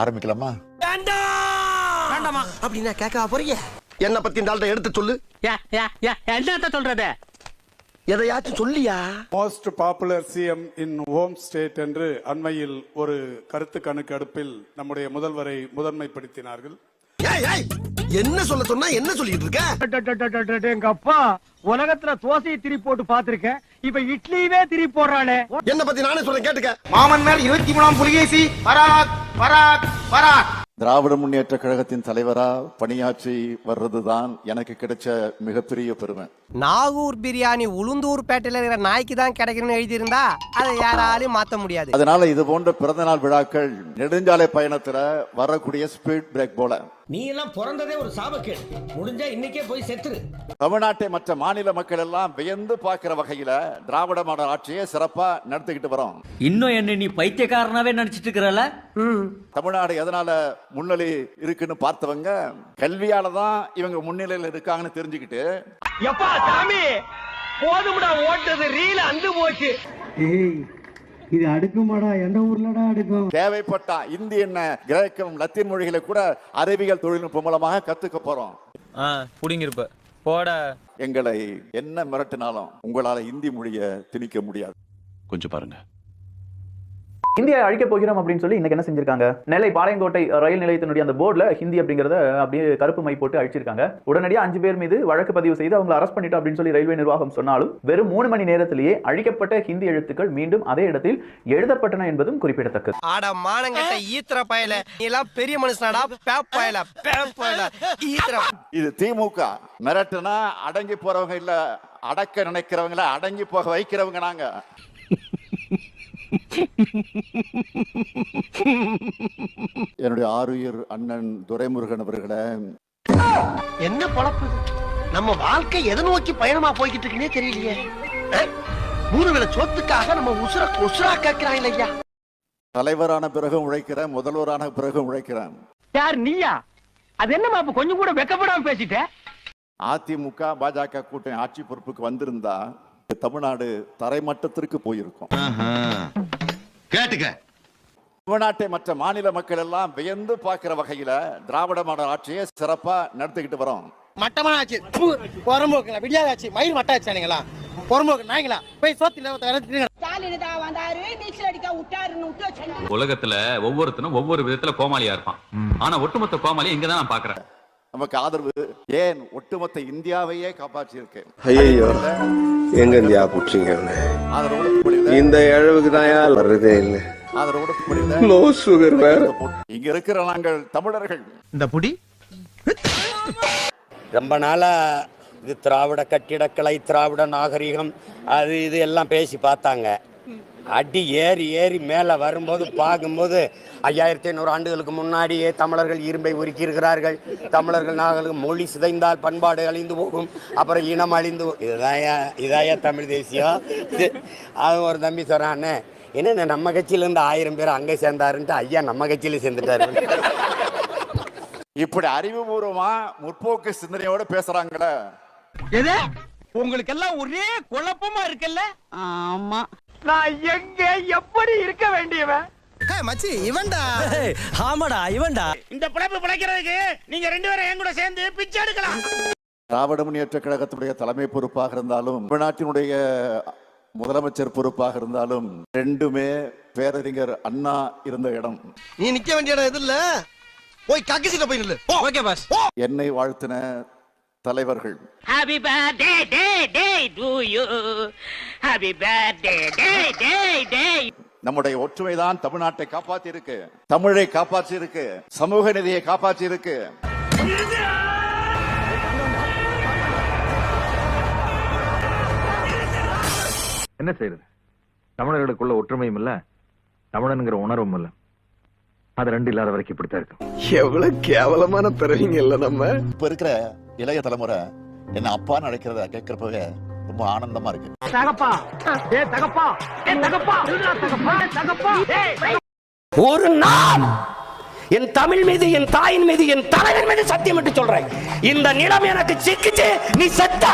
ஆரம்பிக்கலாமா? அப்படின்னா கேட்க போறீங்க? என்ன பத்தி இந்த ஆள்கிட்ட எடுத்து சொல்லு. என்னத்த சொல்றது? எதையாச்சும் சொல்லியா? Most popular CM in home state என்று அண்மையில் ஒரு கருத்து கணக்கெடுப்பில் நம்முடைய முதல்வரை முதன்மைப்படுத்தினார்கள். என்ன சொல்ல சொன்னா என்ன சொல்லிட்டு இருக்க? எங்க அப்பா உலகத்துல தோசையை திரி போட்டு பாத்திருக்கேன் இப்ப இட்லியவே திரி போடுறானே என்ன பத்தி நானே சொல்றேன் கேட்டுக்க மாமன் மேல் இருபத்தி மூணாம் புலிகேசி பராக் பராக் பராக் திராவிட முன்னேற்ற கழகத்தின் தலைவரா பணியாற்றி வர்றதுதான் எனக்கு கிடைச்ச மிகப்பெரிய பெருமை. நாகூர் பிரியாணி உளுந்தூர் பேட்டையில இருக்கிற நாய்க்கு தான் கிடைக்கணும்னு எழுதியிருந்தா அதை யாராலையும் மாத்த முடியாது. அதனால இது போன்ற பிறந்தநாள் விழாக்கள் நெடுஞ்சாலை பயணத்துல வரக்கூடிய ஸ்பீட் பிரேக் போல. நீ எல்லாம் பிறந்ததே ஒரு சாபக்கேடு. முடிஞ்சா இன்னைக்கே போய் செத்துரு. தமிழ்நாட்டை மற்ற மாநில மக்கள் எல்லாம் வியந்து பார்க்கிற வகையில திராவிட மாடல் ஆட்சியை சிறப்பா நடத்திக்கிட்டு வரோம். இன்னும் என்ன நீ பைத்தியக்காரனாவே நினைச்சிட்டு இருக்கிறல தமிழ்நாடு எதனால முன்னிலை இருக்குன்னு பார்த்தவங்க கல்வியால தான் இவங்க முன்னிலையில் இருக்காங்கன்னு தெரிஞ்சுக்கிட்டு. எப்பா சாமி போதும்டா ஓட்டது ரீல அந்து போச்சு. இது அடுக்குமாடா எந்த ஊர்லடா அடுக்கும் தேவைப்பட்டா இந்தி என்ன கிரேக்கம் லத்தீன் மொழிகளை கூட அறிவியல் தொழில்நுட்பம் மூலமாக கத்துக்க போறோம். புடிங்கிருப்ப. போட. எங்களை என்ன மிரட்டினாலும் உங்களால இந்தி மொழியை திணிக்க முடியாது. கொஞ்சம் பாருங்க. இந்தியா அழிக்க போகிறோம் அப்படின்னு சொல்லி இன்னைக்கு என்ன செஞ்சிருக்காங்க? நெல்லை பாளையங்கோட்டை ரயில் நிலையத்தினுடைய அந்த போர்டில் ஹிந்தி அப்படிங்கறத அப்படியே கருப்பு மை போட்டு அழிச்சிருக்காங்க. உடனடியாக அஞ்சு பேர் மீது வழக்கு பதிவு செய்து அவங்களை அரெஸ்ட் பண்ணிட்டோம் அப்படின்னு சொல்லி ரயில்வே நிர்வாகம் சொன்னாலும் வெறும் மூணு மணி நேரத்திலேயே அழிக்கப்பட்ட ஹிந்தி எழுத்துக்கள் மீண்டும் அதே இடத்தில் எழுதப்பட்டன என்பதும் குறிப்பிடத்தக்கது. ஆட மானங்கட்ட ஈத்திர பயல. நீ எல்லாம் பெரிய மனுஷனாடா பேப் பயல பேப் பயல. ஈத்திர இது திமுக மிரட்டுனா அடங்கி போறவங்க இல்ல அடக்க நினைக்கிறவங்கள அடங்கி போக வைக்கிறவங்க நாங்க. என்னுடைய ஆருயிர் அண்ணன் துரைமுருகன் அவர்களை. என்ன பொழப்பு? நம்ம வாழ்க்கை எதை நோக்கி பயணமா போய்கிட்டு இருக்குன்னே தெரியலையே? மூணு வேளை சோத்துக்காக நம்ம உசுர உசுரா கேட்கிறாங்க ஐயா தலைவரான பிறகும் உழைக்கிறேன் முதல்வரான பிறகும் உழைக்கிறேன். யார் நீயா? அது என்னமா அப்ப கொஞ்சம் கூட வெக்கப்படாம பேசிட்ட? அதிமுக பாஜக கூட்டணி ஆட்சி பொறுப்புக்கு வந்திருந்தா தமிழ்நாடு தரைமட்டத்திற்கு போயிருக்கும். கேட்டுக்க. தமிழ்நாட்டை மற்ற மாநில மக்கள் எல்லாம் வியந்து பார்க்கிற வகையில திராவிட மாடல் ஆட்சியை சிறப்பா நடத்திக்கிட்டு வரோம். மட்டமாச்சு புறம்போக்குங்களா? விடியாதாச்சு. மயில் மட்டாச்சானுங்களா? புறம்போக்கு நாய்ங்களா? போய் சோத்துல உலகத்துல ஒவ்வொருத்தனும் ஒவ்வொரு விதத்துல கோமாளியா இருப்பான். ஆனா ஒட்டுமொத்த கோமாளி இங்க தான் நான் பாக்குறேன். நமக்கு ஆதரவு. ஏன்? ஒட்டுமொத்த இந்தியாவையே காப்பாற்றி இருக்கு ஐயோ எங்க இந்தியா புரியல இந்த இழவுக்கு தான் வர்றதே இல்லை. நோ சுகர் வேற. இங்க இருக்கிற நாங்கள் தமிழர்கள். இந்த புடி. ரொம்ப நாளா இது திராவிட கட்டிடக்கலை திராவிட நாகரிகம் அது இது எல்லாம் பேசி பார்த்தாங்க. அடி ஏறி ஏறி மேலே வரும்போது பார்க்கும்போது ஐயாயிரத்தி ஐநூறு ஆண்டுகளுக்கு முன்னாடியே தமிழர்கள் இரும்பை உருக்கி இருக்கிறார்கள் தமிழர்கள் நாகரிகம் மொழி சிதைந்தால் பண்பாடு அழிந்து போகும். அப்புறம் இனம் அழிந்து இதாயா இதாயா தமிழ் தேசியம்? இது அது ஒரு தம்பி சொல்கிறானே என்ன நம்ம கட்சியிலேருந்து ஆயிரம் பேர் அங்கே சேர்ந்தாருன்ட்டு ஐயா நம்ம கட்சியில சேர்ந்துட்டாரு. இப்படி அறிவுபூர்வமா முற்போக்கு சிந்தனையோட பேசுறாங்களே. எது? உங்களுக்கு எல்லாம் ஒரே குழப்பமா இருக்குல்ல? ஆமா. நான் எங்க எப்படி இருக்க வேண்டியவன்? மச்சி இவன்டா. ஆமாடா இவன்டா. இந்த பிழைப்பு பிழைக்கிறதுக்கு நீங்க ரெண்டு பேரும் என் கூட சேர்ந்து பிச்சை எடுக்கலாம். திராவிட முன்னேற்ற கழகத்துடைய தலைமை பொறுப்பாக இருந்தாலும் தமிழ்நாட்டினுடைய முதலமைச்சர் பொறுப்பாக இருந்தாலும் ரெண்டுமே பேரறிஞர் அண்ணா இருந்த இடம். நீ நிக்க வேண்டிய இடம் எது இல்ல. போய் கக்கு சீட்ட போய் நில்லு. ஓகே பாஸ் என்னை வாழ்த்தின தலைவர்கள். Happy birthday day day to you happy birthday day day day நம்முடைய ஒற்றுமைதான் தமிழ்நாட்டை காப்பாற்றி இருக்கு தமிழை காப்பாற்றி இருக்கு சமூக நிதியை காப்பாற்றி இருக்கு என்ன செய்யறது தமிழர்களுக்குள்ள ஒற்றுமையும் இல்ல தமிழனுங்கிற உணர்வும் இல்ல. அது ரெண்டு இல்லாத வரைக்கும் இப்படித்தான் இருக்கு எவ்வளவு கேவலமான பிறவிங்க இல்ல நம்ம. இப்ப இருக்கிற இளைய தலைமுறை என்ன அப்பா நினைக்கிறத கேட்கிறப்பவே ரொம்ப ஆனந்தமா இருக்கு. தகப்பா. ஏ தகப்பா. ஏ தகப்பா. இல்லடா தகப்பா. ஏ தகப்பா. ஏய் ஒரு நாள் என் தமிழ் மீது என் தாயின் மீது என் தலைவன் மீது சத்தியம் என்று சொல்றேன். இந்த நிலம் எனக்கு சிக்கிச்சு நீ செத்த.